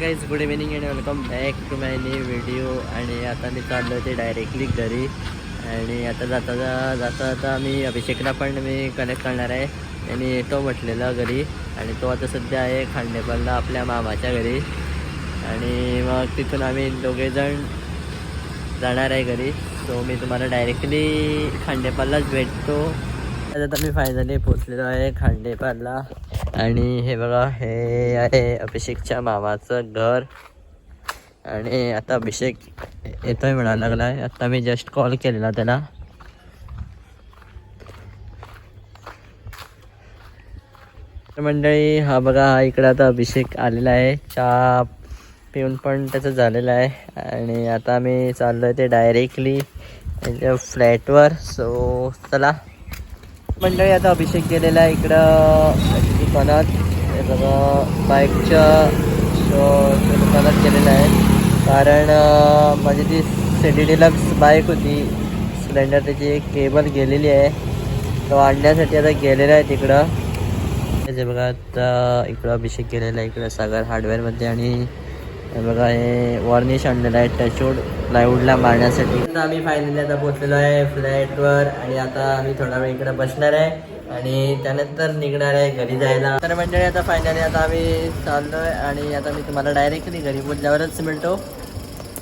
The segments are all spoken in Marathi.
Guys good evening and welcome back to my new video आणि आता मी चाललो ते डायरेक्टली घरी. आणि आता जाता जाता जाता मी अभिषेकला पण मी कनेक्ट करणार आहे. आणि येतो म्हटलेला घरी. आणि तो आता सध्या आहे खांडेपालला आपल्या मामाच्या घरी. आणि मग तिथून आम्ही दोघेजण जाणार आहे घरी. सो मी तुम्हाला डायरेक्टली खांडेपाललाच भेटतो. आता मी फायनली पोचलेलो आहे खांडेपालला. आणि हे बघा हे आहे अभिषेकच्या मामाचं घर. आणि आता अभिषेक येतोय म्हणायला लागला आहे आता मी जस्ट कॉल केलेला त्याला. मंडळी हा बघा हा इकडं आता अभिषेक आलेला आहे. चहा पिऊन पण त्याचं झालेलं आहे. आणि आता मी चाललो आहे ते डायरेक्टली त्यांच्या फ्लॅटवर सो चला. मंडळी आता अभिषेक गेलेला आहे इकडं. दुकानात हे बघा बाईकच्या दुकानात गेलेला आहे. कारण माझी ती सिटी डिलक्स बाईक होती स्प्लेंडर त्याची एक केबल गेलेली आहे. तो आणण्यासाठी आता गेलेला आहे तिकडं. त्याचे बघा आता इकडं अभिषेक गेलेला आहे इकडं सागर हार्डवेअरमध्ये आणि बघा हे वॉर्निश आणलेलं आहे टचवूड प्लायवूडला मारण्यासाठी. आता आम्ही फायनली आता पोचलेलो आहे फ्लॅटवर आणि आता आम्ही थोडा वेळ इकडं बसणार आहे. आणि त्यानंतर निघणार आहे घरी जायला. तर मंडळी आता फायनली आता आम्ही चाललोय आणि आता मी तुम्हाला डायरेक्टली घरी पोचल्यावरच मिळतो.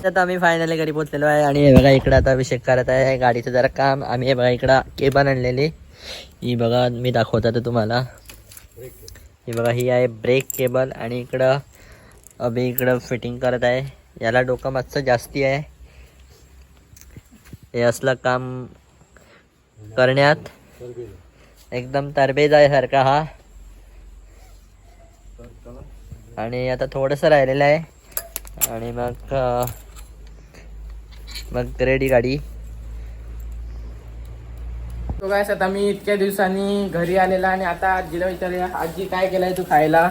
आता आम्ही फायनली घरी पोचलेलो आहे आणि हे बघा इकडं आता अभिषेक करत आहे. गाडीचं जरा काम. आम्ही हे बघा इकडं केबल आणलेली. ही बघा मी दाखवत आहे तुम्हाला. ही बघा ही आहे ब्रेक केबल आणि इकडं अभि इकडं फिटिंग करत आहे. याला डोकं मागचं जास्ती आहे. हे असलं काम करण्यात. एकदम तरबेज आहे सारखा हा. आणि आता थोडंसं राहिलेलं आहे. आणि मग मग रेडी गाडी. तो काय आता मी इतक्या दिवसांनी घरी आलेला आणि आता आजीला विचारूया आजी काय केलंय तू खायला?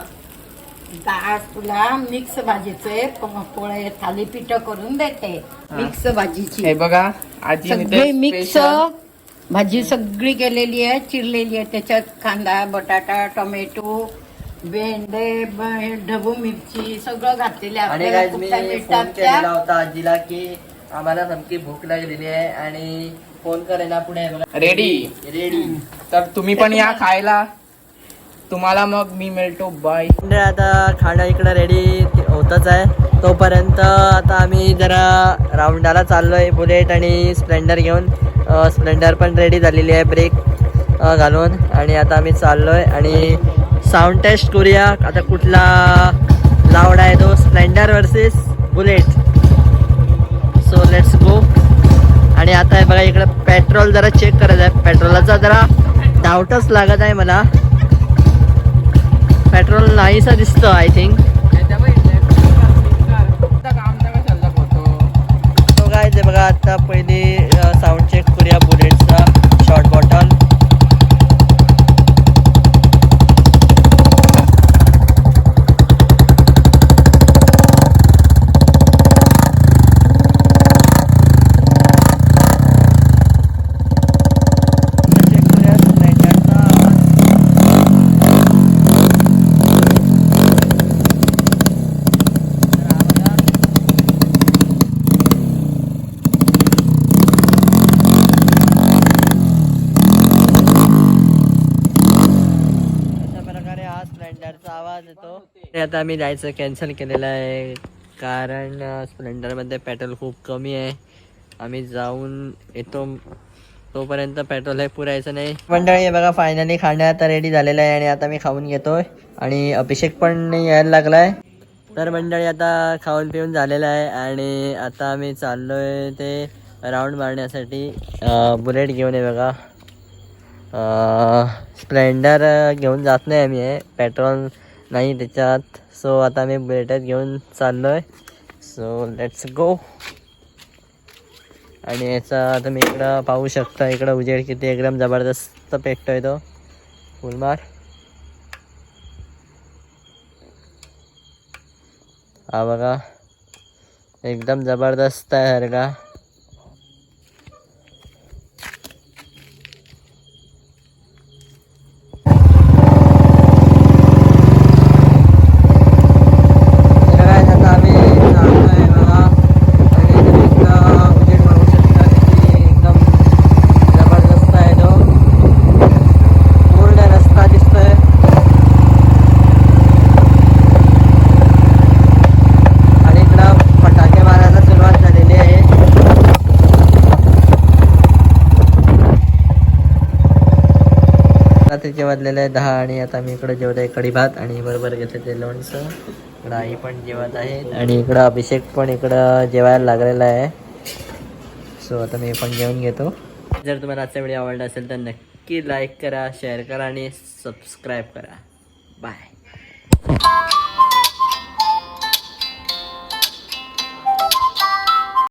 आज तुला मिक्स भाजीचे पोळे थालीपीठ करून देते. मिक्स भाजीची. हे बघा आजी मिक्स भाजी सगळी केलेली आहे चिरलेली आहे. त्याच्यात कांदा बटाटा टोमॅटो भेंडे ढबू मिरची सगळं घातलेलं आहे. आणि आपल्याला guys, मी कुठल्या फोन केलेला त्या होता आजीला की आम्हाला समकी भूक लागलेली आहे आणि फोन करायला पुढे. बघा रेडी रेडी तर तुम्ही पण या खायला. तुम्हाला मग मी मिळतो. बाय म्हणजे आता खाणं इकडं रेडी होतच आहे. तोपर्यंत आता आम्ही जरा राऊंडाला चाललो आहे बुलेट आणि स्प्लेंडर घेऊन. स्प्लेंडर पण रेडी झालेली आहे ब्रेक घालून. आणि आता आम्ही चाललो आहे आणि साऊंड टेस्ट करूया. आता कुठला लावड आहे तो? Splendor versus Bullet. So let's go आणि आता हे बघा इकडं पेट्रोल जरा चेक करायचं आहे. पेट्रोलाचा जरा डाऊटच लागत आहे मला. पेट्रोल नाहीसा दिसतं आय थिंक तो काय ते बघा आता पहिली साऊंड चेक करूया बुलेटचा शॉर्ट बॉटल चेक करूया स्प्लेंडरचा आवाज तर हा बघा अशा प्रकारे हा स्प्लेंडरचा आवाज येतो. ते आता आम्ही जायचं कॅन्सल केलेलं आहे. कारण स्प्लेंडरमध्ये पेट्रोल खूप कमी आहे. आम्ही जाऊन येतो. तोपर्यंत पेट्रोल हे पुरायचं नाही. मंडळी हे बघा फायनली खाण्यात रेडी झालेलं आहे आणि आता मी खाऊन घेतोय. आणि अभिषेक पण यायला लागलाय. तर मंडळी आता खाऊन पिऊन झालेलं आहे आणि आता आम्ही चाललोय ते राऊंड मारण्यासाठी. बुलेट घेऊन आहे बघा. स्प्लेंडर घेऊन जात नाही आम्ही आहे पेट्रोल नाही त्याच्यात. सो आता मी बुलेटच घेऊन चाललो आहे सो लेट्स गो आणि याचा तुम्ही इकडं पाहू शकता इकडं उजेड किती एकदम जबरदस्त पेटतोय तो. फुलमार हा बघा. एकदम जबरदस्त आहे हर का तर काय आता रात्रीचे वाजलेले आहे दहा आणि आता मी इकडे जेवत आहे कढी भात आणि बरोबर घेतलं ते लोणचं. इकडं आई पण जेवत आहे आणि इकडं अभिषेक पण इकडं जेवायला लागलेला आहे. सो आता मी पण जेवण घेतो. जर तुम्हाला आजचा व्हिडिओ आवडला असेल तर नक्की लाईक करा शेअर करा आणि सबस्क्राईब करा. बाय